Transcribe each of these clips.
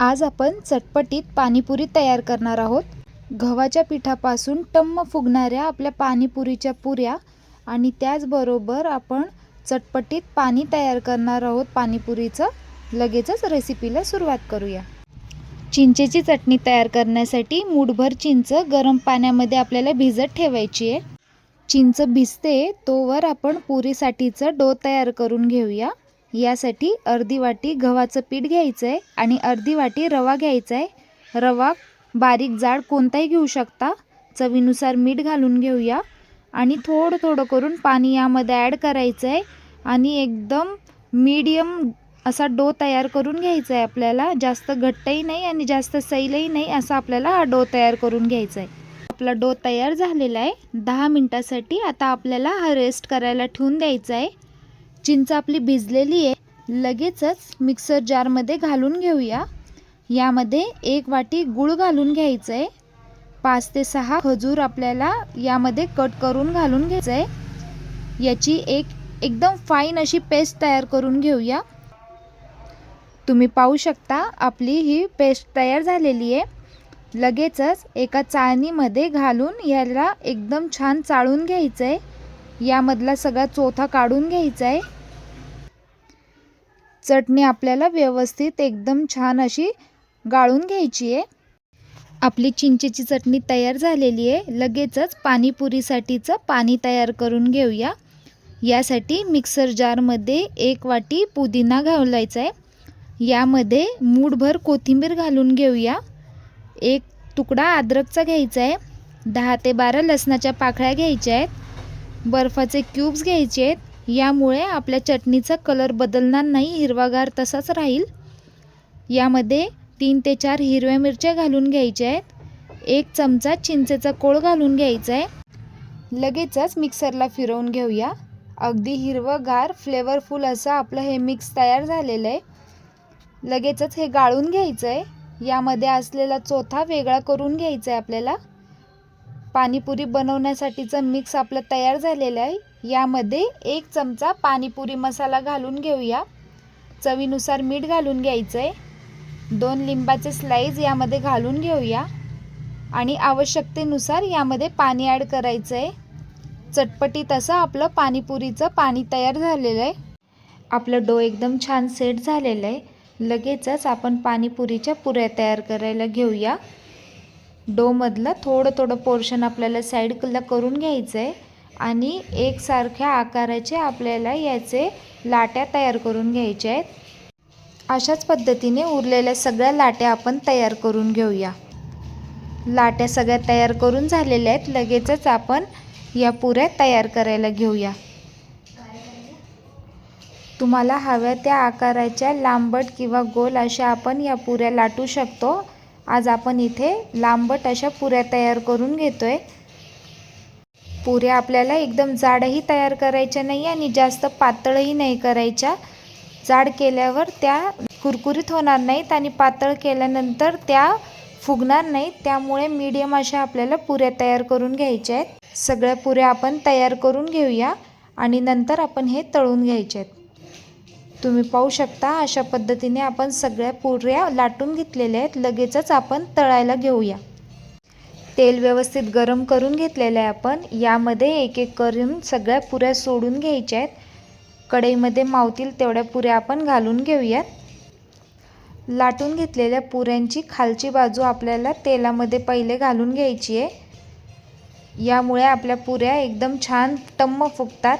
आज आपण चटपटीत पाणीपुरी तयार करणार आहोत. गव्हाच्या पिठापासून टम्म फुगणाऱ्या आपल्या पाणीपुरीच्या पुऱ्या आणि त्याचबरोबर आपण चटपटीत पाणी तयार करणार आहोत पाणीपुरीचं. लगेचच रेसिपीला सुरुवात करूया. चिंचेची चटणी तयार करण्यासाठी मूठभर चिंच गरम पाण्यामध्ये आपल्याला भिजत ठेवायची आहे. चिंच भिजते तोवर आपण पुरीसाठीचं डो तयार करून घेऊया. यासाठी अर्धी वाटी गव्हाचं पीठ घ्यायचं आहे आणि अर्धी वाटी रवा घ्यायचा आहे रवा बारीक जाड कोणताही घेऊ शकता. चवीनुसार मीठ घालून घेऊया. आणि थोडं थोडं करून पाणी यामध्ये ॲड करायचं आहे आणि एकदम मीडियम असा डो तयार करून घ्यायचा आहे आपल्याला. जास्त घट्टही नाही आणि जास्त सैलही नाही असा आपल्याला हा डो तयार करून घ्यायचा आहे आपला डो तयार झालेला आहे. दहा मिनटासाठी आता आपल्याला हा रेस्ट करायला ठेवून द्यायचा आहे चिंच आपली भिजलेली आहे. लगेचच मिक्सर जारमध्ये घालून घेऊया. यामध्ये एक वाटी गूळ घालून घ्यायचं आहे पाच ते सहा खजूर आपल्याला यामध्ये कट करून घालून घ्यायचं आहे याची एक एकदम फाईन अशी पेस्ट तयार करून घेऊया. तुम्ही पाहू शकता आपली ही पेस्ट तयार झालेली आहे. लगेचच एका चाळणीमध्ये घालून याला एकदम छान चाळून घ्यायचं आहे यामधला सगळा चोथा काढून घ्यायचा आहे चटणी आपल्याला व्यवस्थित एकदम छान अशी गाळून घ्यायची आहे. आपली चिंचेची चटणी तयार झालेली आहे. लगेचच पाणीपुरीसाठीचं पाणी तयार करून घेऊया. यासाठी मिक्सर जारमध्ये एक वाटी पुदिना घालायचा आहे. यामध्ये मूठभर कोथिंबीर घालून घेऊया. एक तुकडा अद्रकचा घ्यायचा आहे. दहा ते बारा लसणाच्या पाकळ्या घ्यायच्या आहेत. बर्फाचे क्यूब्स घ्यायचे आहेत. यामुळे आपल्या चटणीचा कलर बदलणार नाही हिरवागार तसाच राहील. यामध्ये तीन ते चार हिरव्या मिरच्या घालून घ्यायच्या आहेत. एक चमचा चिंचेचा कोळ घालून घ्यायचा आहे. लगेचच मिक्सरला फिरवून घेऊया. अगदी हिरवंगार फ्लेवरफुल असं आपलं हे मिक्स तयार झालेलं आहे. लगेचच हे गाळून घ्यायचं आहे. यामध्ये असलेला चोथा वेगळा करून घ्यायचा आहे आपल्याला. पाणीपुरी बनवण्यासाठीचं मिक्स आपलं तयार झालेलं आहे. यामध्ये एक चमचा पाणीपुरी मसाला घालून घेऊया. चवीनुसार मीठ घालून घ्यायचं आहे दोन लिंबाचे स्लाईज यामध्ये घालून घेऊया. आणि आवश्यकतेनुसार यामध्ये पाणी ॲड करायचं आहे चटपटीत असं आपलं पाणीपुरीचं पाणी तयार झालेलं आहे. आपलं डो एकदम छान सेट झालेलं आहे. लगेचच आपण पाणीपुरीच्या पुऱ्या तयार करायला घेऊया. डोमधलं थोडं थोडं पोर्शन आपल्याला साईडला करून घ्यायचं आहे आणि एकसारख्या आकाराचे आपल्याला याचे लाट्या तयार करून घ्यायच्या आहेत. अशाच पद्धतीने उरलेल्या सगळ्या लाट्या आपण तयार करून घेऊया. लाट्या सगळ्या तयार करून झालेल्या आहेत. लगेचच आपण या पुऱ्या तयार करायला घेऊया. तुम्हाला हव्या त्या आकाराच्या लांबट किंवा गोल अशा आपण या पुऱ्या लाटू शकतो. आज आपण इथे लांबट अशा पुऱ्या तयार करून घेतो आहे पुऱ्या आपल्याला एकदम जाडही तयार करायच्या नाही आणि जास्त पातळही नाही करायच्या. जाड केल्यावर त्या कुरकुरीत होणार नाहीत आणि पातळ केल्यानंतर त्या फुगणार नाहीत. त्यामुळे मीडियम अशा आपल्याला पुऱ्या तयार करून घ्यायच्या आहेत. सगळ्या पुऱ्या आपण तयार करून घेऊया आणि नंतर आपण हे तळून घ्यायचे आहेत. तुम्ही पाहू शकता अशा पद्धतीने आपण सगळ्या पुऱ्या लाटून घेतलेल्या आहेत. लगेचच आपण तळायला घेऊया. तेल व्यवस्थित गरम करून घेतलेलं आहे आपण. यामध्ये एक एक करून सगळ्या पुऱ्या सोडून घ्यायच्या आहेत. कढईमध्ये मावतील तेवढ्या पुऱ्या आपण घालून घेऊयात. लाटून घेतलेल्या पुऱ्यांची खालची बाजू आपल्याला तेलामध्ये पहिले घालून घ्यायची आहे. यामुळे आपल्या पुऱ्या एकदम छान टम्म फुगतात.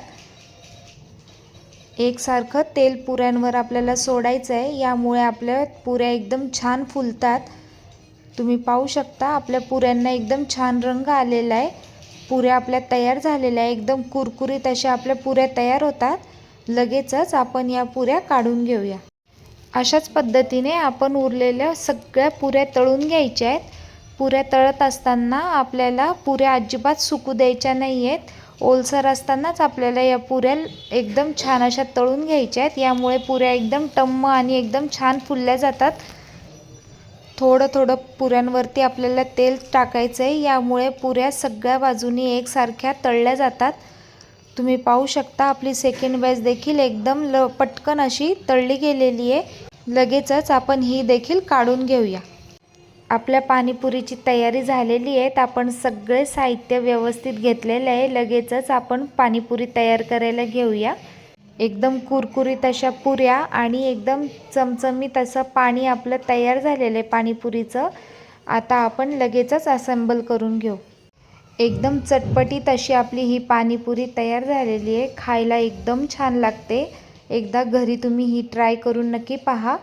एकसारखं तेल पुऱ्यांवर आपल्याला सोडायचं आहे. यामुळे आपल्या पुऱ्या एकदम छान फुलतात. तुम्ही पाहू शकता आपल्या पुऱ्यांना एकदम छान रंग आलेला आहे. पुऱ्या आपल्या तयार झालेल्या आहे एकदम कुरकुरीत अशा आपल्या पुऱ्या तयार होतात. लगेचच आपण या पुऱ्या काढून घेऊया. अशाच पद्धतीने आपण उरलेल्या सगळ्या पुऱ्या तळून घ्यायच्या आहेत. पुऱ्या तळत असताना आपल्याला पुऱ्या अजिबात सुकू द्यायच्या नाही आहेत ओलसर असतानाच आपल्याला या पुऱ्या एकदम छान अशा तळून घ्यायच्या आहेत. यामुळे पुऱ्या एकदम टम्म आणि एकदम छान फुलल्या जातात. थोडं थोडं पुऱ्यांवरती आपल्याला तेल टाकायचं आहे यामुळे पुऱ्या सगळ्या बाजूनी एकसारख्या तळल्या जातात. तुम्ही पाहू शकता आपली सेकंड बॅच देखील एकदम ल पटकन अशी तळली गेलेली आहे लगेचच आपण ही देखील काढून घेऊया. आपल्या पाणीपुरीची तयारी झालेली आहे. आपण सगळे साहित्य व्यवस्थित घेतलेलं आहे. लगेचच आपण पाणीपुरी तयार करायला घेऊया. एकदम कुरकुरीत अशा पुऱ्या आणि एकदम चमचमीत असं पाणी आपलं तयार झालेलं आहे पाणीपुरीचं. आता आपण लगेचच असेंबल करून घेऊ. एकदम चटपटीत अशी आपली ही पाणीपुरी तयार झालेली आहे. खायला एकदम छान लागते. एकदा घरी तुम्ही ही ट्राय करून नक्की पहा.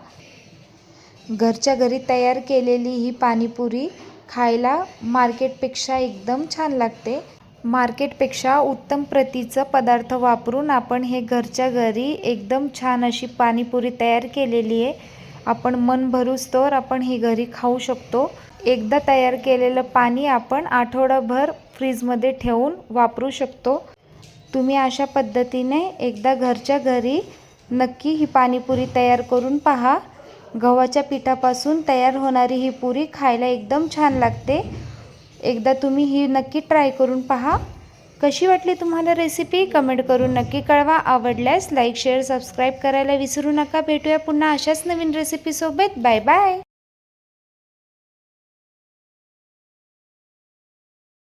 घरच्या घरी तयार केलेली ही पाणीपुरी खायला मार्केटपेक्षा एकदम छान लागते. मार्केटपेक्षा उत्तम प्रतीचं पदार्थ वापरून आपण हे घरच्या घरी एकदम छान अशी पाणीपुरी तयार केलेली आहे. आपण मन भरूस्तोवर आपण ही घरी खाऊ शकतो. एकदा तयार केलेलं पाणी आपण आठवडाभर फ्रीजमध्ये ठेवून वापरू शकतो. तुम्ही अशा पद्धतीने एकदा घरच्या घरी नक्की ही पाणीपुरी तयार करून पहा. गव्हाच्या पिठापासून तयार होणारी ही पुरी खायला एकदम छान लागते. एकदा तुम्ही ही नक्की ट्राय करून पहा. कशी वाटली तुम्हाला रेसिपी कमेंट करून नक्की कळवा. आवडल्यास लाईक शेअर सबस्क्राईब करायला विसरू नका. भेटूया पुन्हा अशाच नवीन रेसिपीसोबत बाय बाय